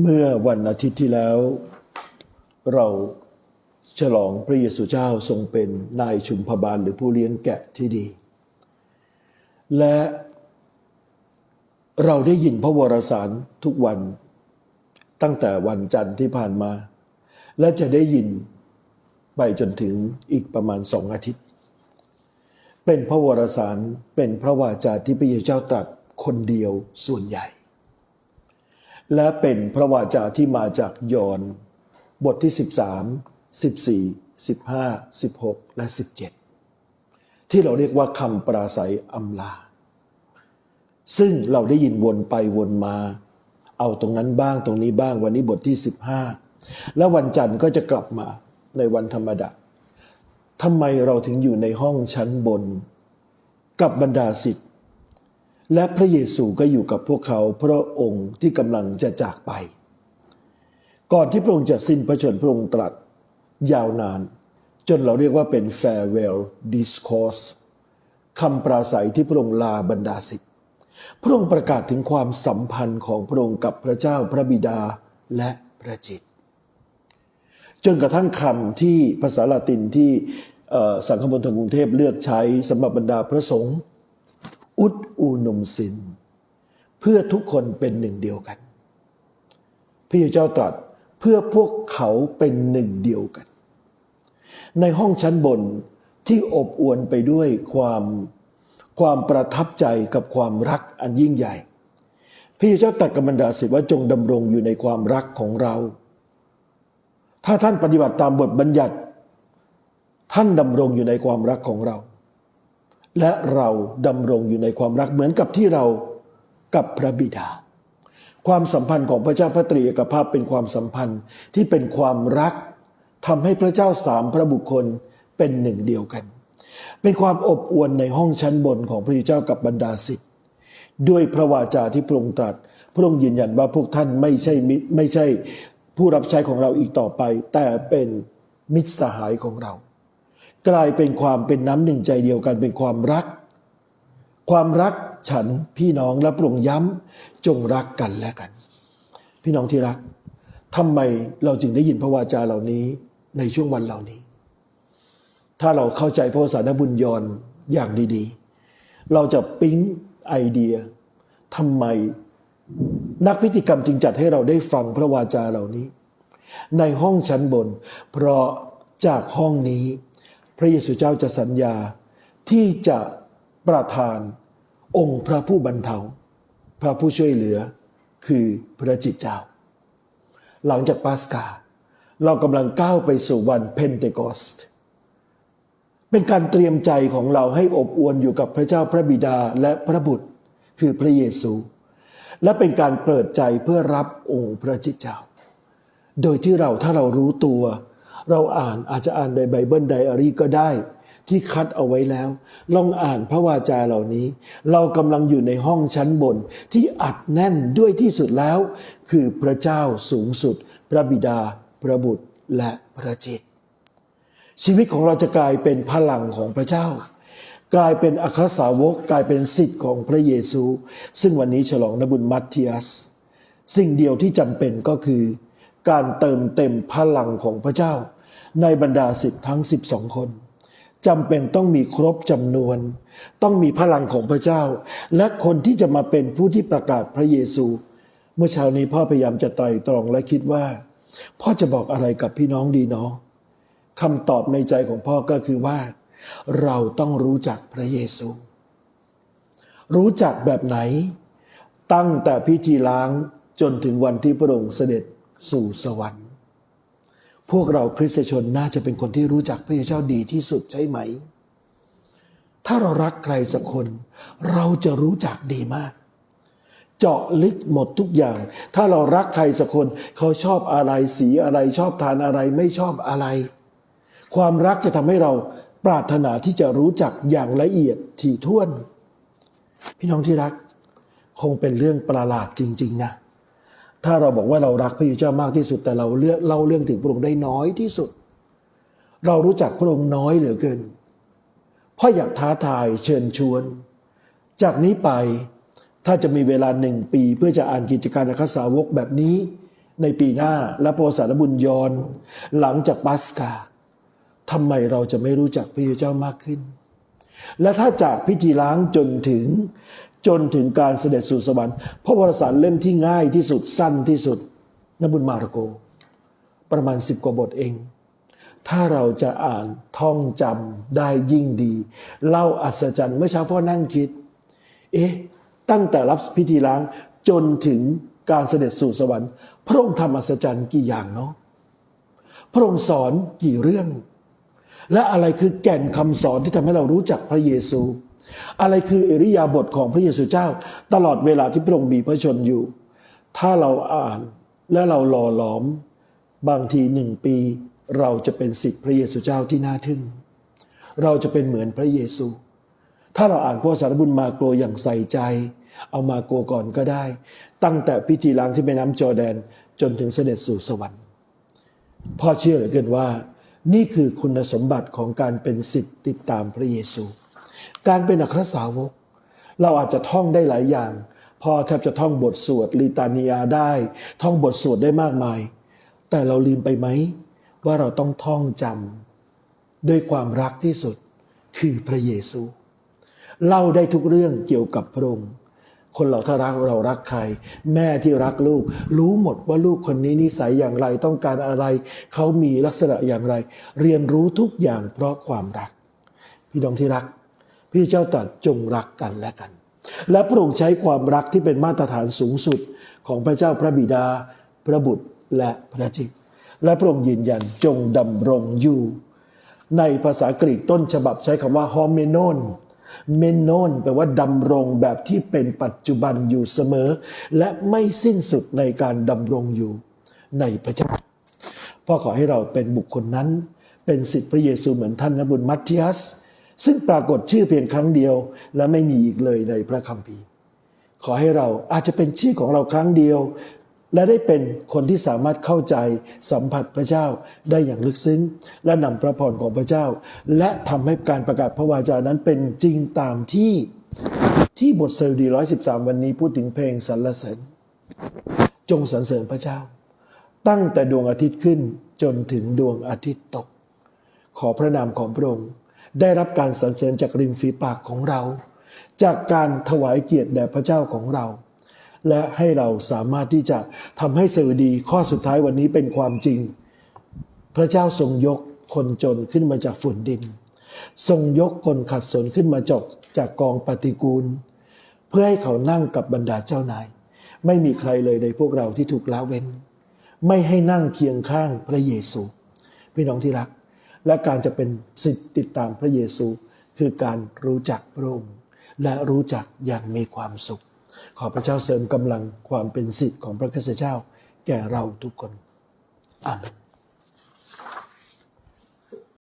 เมื่อวันอาทิตย์ที่แล้ว เราฉลองพระเยซูเจ้าทรงเป็นนายชุมพบาลหรือผู้เลี้ยงแกะที่ดี และเราได้ยินพระวรสารทุกวันตั้งแต่วันจันทร์ที่ผ่านมา และจะได้ยินไปจนถึงอีกประมาณสองอาทิตย์ เป็นพระวรสารเป็นพระวาจาที่พระเยซูเจ้าตรัสคนเดียวส่วนใหญ่ และเป็นพระวาจาที่มาจากยอห์นบทที่ 13 14 15 16 และ 17 ที่เราเรียกว่าคำปราศัยอำลา ซึ่งเราได้ยินวนไปวนมา เอาตรงนั้นบ้างตรงนี้บ้างวันนี้บทที่ 15 แล้ววันจันทร์ก็จะกลับมาในวันธรรมดาทำไมเราถึงอยู่ในห้องชั้นบน กับบรรดาศิษย์ และพระเยซูก็อยู่กับพวกเขาพระองค์ที่กำลังจะจากไป ก่อนที่พระองค์จะสิ้นพระชนม์พระองค์ตรัสยาวนาน จนเราเรียกว่าเป็น farewell discourse คำปราศัยที่พระองค์ลาบรรดาศิษย์พระองค์ประกาศถึงความสัมพันธ์ของพระองค์กับพระเจ้าพระบิดาและพระจิต จนกระทั่งคำที่ภาษาละตินที่สังฆมณฑลกรุงเทพเลือกใช้สำหรับบรรดาพระสงฆ์ อุดอูนุมสิน เพื่อทุกคนเป็นหนึ่งเดียวกัน พระเจ้าตรัสเพื่อพวกเขาเป็นหนึ่งเดียวกัน ในห้องชั้นบนที่อบอวลไปด้วยความความประทับใจกับความรักอันยิ่งใหญ่ พระเจ้าตรัสกับบรรดาศิษย์ว่าจงดำรงอยู่ในความรักของเรา ถ้าท่านปฏิบัติตามบทบัญญัติ ท่านดำรงอยู่ในความรักของเรา และเราดำรงอยู่ในความรักเหมือนกับที่เรากับพระบิดา ความสัมพันธ์ของพระเจ้าพระตรีเอกภาพเป็นความสัมพันธ์ที่เป็นความรักทำให้พระเจ้าสามพระบุคคลเป็นหนึ่งเดียวกัน เป็นความอบอวลในห้องชั้นบนของพระเจ้ากับบรรดาศิษย์ด้วยพระวาจาที่พระองค์ตรัส พระองค์ยืนยันว่าพวกท่านไม่ใช่มิไม่ใช่ผู้รับใช้ของเราอีกต่อไป แต่เป็นมิตรสหายของเรา กลายเป็นความเป็นน้ำหนึ่งใจเดียวกันเป็นความรัก ความรักฉันพี่น้องและปรุงย้ำจงรักกันและกัน พี่น้องที่รักทำไมเราจึงได้ยินพระวาจาเหล่านี้ในช่วงวันเหล่านี้ ถ้าเราเข้าใจพระสานบุญยอนอย่างดีๆ เราจะปิ๊งไอเดียทำไมนักพิธีกรรมจึงจัดให้เราได้ฟังพระวาจาเหล่านี้ ในห้องชั้นบน เพราะจากห้องนี้ พระเยซูเจ้าจะสัญญาที่จะประทานองค์พระผู้บรรเทา พระผู้ช่วยเหลือคือพระจิตเจ้า หลังจากปาสกา เรากำลังก้าวไปสู่วันเพนเทคอสต์เป็นการเตรียมใจของเราให้อบอวลอยู่กับพระเจ้าพระบิดาและพระบุตรคือพระเยซู และเป็นการเปิดใจเพื่อรับองค์พระจิตเจ้า โดยที่เราถ้าเรารู้ตัว เราอ่านอาจจะอ่านในไบเบิลไดอารี่ก็ได้ ที่คัดเอาไว้แล้ว ลองอ่านพระวาจาเหล่านี้ เรากำลังอยู่ในห้องชั้นบนที่อัดแน่นด้วยที่สุดแล้ว คือพระเจ้าสูงสุด พระบิดา พระบุตรและพระจิต ชีวิตของเราจะกลายเป็นพลังของพระเจ้า กลายเป็นอัครสาวกกลายเป็นสิทธิ์ของพระเยซู ซึ่งวันนี้ฉลองนบุญมัตเทียส สิ่งเดียวที่จำเป็นก็คือการเติมเต็มพลังของพระเจ้า ในบรรดาสิทธิ์ทั้ง 12 คนจำเป็นต้องมีครบจำนวน ต้องมีพลังของพระเจ้า และคนที่จะมาเป็นผู้ที่ประกาศพระเยซู เมื่อเช้านี้พ่อพยายามจะไตรตรองและคิดว่า พ่อจะบอกอะไรกับพี่น้องดีเนาะคำตอบในใจของพ่อก็คือว่า เราต้องรู้จักพระเยซู รู้จักแบบไหน ตั้งแต่พิธีล้างจนถึงวันที่พระองค์เสด็จสู่สวรรค์ พวกเราคริสตชนน่าจะเป็นคนที่รู้จักพระเจ้าดีที่สุดใช่ไหม ถ้าเรารักใครสักคน เราจะรู้จักดีมาก เจาะลึกหมดทุกอย่าง ถ้าเรารักใครสักคนเขาชอบอะไรสีอะไรชอบทานอะไรไม่ชอบอะไร ความรักจะทำให้เราปรารถนาที่จะรู้จักอย่างละเอียดถี่ถ้วน พี่น้องที่รัก คงเป็นเรื่องประหลาดจริง ๆ นะ ถ้าเราบอกว่าเรารักพระเจ้ามากที่สุด แต่เราเลือกเล่าเรื่องถึงพระองค์ได้น้อยที่สุด เรารู้จักพระองค์น้อยเหลือเกินพ่ออยากท้าทายเชิญชวน จากนี้ไปถ้าจะมีเวลาหนึ่งปี เพื่อจะอ่านกิจการอัครสาวกแบบนี้ ในปีหน้าและโปรสารบุญยอนหลังจากปัสกาทำไมเราจะไม่รู้จักพระเยซูเจ้ามากขึ้น และถ้าจากพิธีล้างจนถึง จนถึงการเสด็จสู่สวรรค์พระวรสารเล่มที่ง่ายที่สุดสั้นที่สุดนบุญมาระโก ประมาณสิบกว่าบทเอง ถ้าเราจะอ่านท่องจำได้ยิ่งดี เล่าอัศจรรย์เมื่อเช้าพ่อนั่งคิด เอ๊ะ ตั้งแต่รับพิธีล้างจนถึงการเสด็จสู่สวรรค์ พระองค์ทำอัศจรรย์กี่อย่างเนาะพระองค์สอนกี่เรื่อง และอะไรคือแก่นคำสอนที่ทำให้เรารู้จักพระเยซู อะไรคืออริยาบทของพระเยซูเจ้า ตลอดเวลาที่พระองค์มีพระชนอยู่ ถ้าเราอ่านและเราหล่อหลอม บางทีหนึ่งปี เราจะเป็นสิทธิพระเยซูเจ้าที่น่าทึ่ง เราจะเป็นเหมือนพระเยซู ถ้าเราอ่านพระสารบุญมาโกรอย่างใส่ใจ เอามาโกรก่อนก็ได้ ตั้งแต่พิธีล้างที่แม่น้ำจอแดนจนถึงเสด็จสู่สวรรค์พ่อเชื่อเหลือเกินว่า นี่คือคุณสมบัติของการเป็นสิทธิ์ติดตามพระเยซู การเป็นอัครสาวก เราอาจจะท่องได้หลายอย่าง พ่อแทบจะท่องบทสวดลีตานียาได้ ท่องบทสวดได้มากมาย แต่เราลืมไปไหม ว่าเราต้องท่องจำด้วยความรักที่สุดคือพระเยซู เล่าได้ทุกเรื่องเกี่ยวกับพระองค์คนเราถ้ารักเรารักใคร แม่ที่รักลูก รู้หมดว่าลูกคนนี้นิสัยอย่างไรต้องการอะไร เขามีลักษณะอย่างไร เรียนรู้ทุกอย่างเพราะความรัก พี่น้องที่รัก พี่เจ้าตรัสจงรักกันและกัน และพระองค์ใช้ความรักที่เป็นมาตรฐานสูงสุดของพระเจ้าพระบิดา พระบุตรและพระจิตและพระองค์ยืนยันจงดำรงอยู่ ในภาษากรีกต้นฉบับใช้คำว่าฮอมเมโนนเมนโนนแปลว่าดำรงแบบที่เป็นปัจจุบันอยู่เสมอ และไม่สิ้นสุดในการดำรงอยู่ในพระเจ้าพ่อขอให้เราเป็นบุคคลนั้น เป็นสิทธิพระเยซูเหมือนท่านนบุญมัตติยัส ซึ่งปรากฏชื่อเพียงครั้งเดียว และไม่มีอีกเลยในพระคัมภีร์ ขอให้เราอาจจะเป็นชื่อของเราครั้งเดียว และได้เป็นคนที่สามารถเข้าใจสัมผัสพระเจ้าได้อย่างลึกซึ้ง และนำพระพรของพระเจ้า และทำให้การประกาศพระวาจานั้นเป็นจริงตามที่ที่บทสดุดี113วันนี้พูดถึงเพลงสรรเสริญจงสรรเสริญพระเจ้า ตั้งแต่ดวงอาทิตย์ขึ้นจนถึงดวงอาทิตย์ตก ขอพระนามของพระองค์ ได้รับการสรรเสริญจากริมฝีปากของเรา จากการถวายเกียรติแด่พระเจ้าของเรา และให้เราสามารถที่จะทำให้สดุดีข้อสุดท้ายวันนี้เป็นความจริง พระเจ้าทรงยกคนจนขึ้นมาจากฝุ่นดิน ทรงยกคนขัดสนขึ้นมาจกจากกองปฏิกูล เพื่อให้เขานั่งกับบรรดาเจ้านาย ไม่มีใครเลยในพวกเราที่ถูกละเว้น ไม่ให้นั่งเคียงข้างพระเยซู พี่น้องที่รัก และการจะเป็นสิทธิติดตามพระเยซู คือการรู้จักพระองค์และรู้จักอย่างมีความสุข ขอพระเจ้าเสริมกำลังความเป็นสิทธิ์ของพระคริสตเจ้า แก่เราทุกคนอาเมน